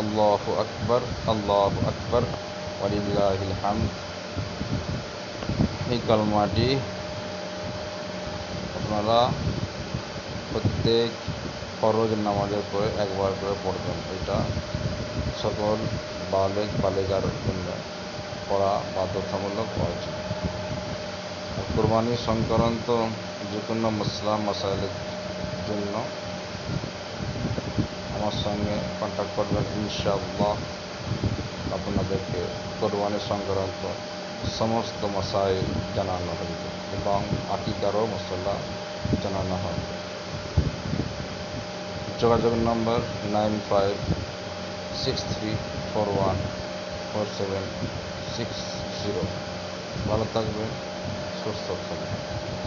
আল্লাহু আকবর আল্লাহ আকবর ওয়ালিল্লাহিল হামদ এই কলমাটি আপনারা প্রত্যেক ফরজ নামাজের পরে একবার করে পড়বেন। এটা সকল বালেক বালেগার জন্য পড়া বাধ্যতামূলক হয়েছে। কোরবানি সংক্রান্ত যে কোনো মশলা মশাইলের জন্য সঙ্গে কন্ট্যাক্ট করবেন, ইনশাআল্লাহ। আপনাদেরকে কোরবানি সংক্রান্ত সমস্ত মশাইল জানানো হবে এবং আকিকারও মশলা জানানো হবে। যোগাযোগ number nine five six three four one four seven six zero. ভালো থাকবেন, সুস্থ থাকবেন।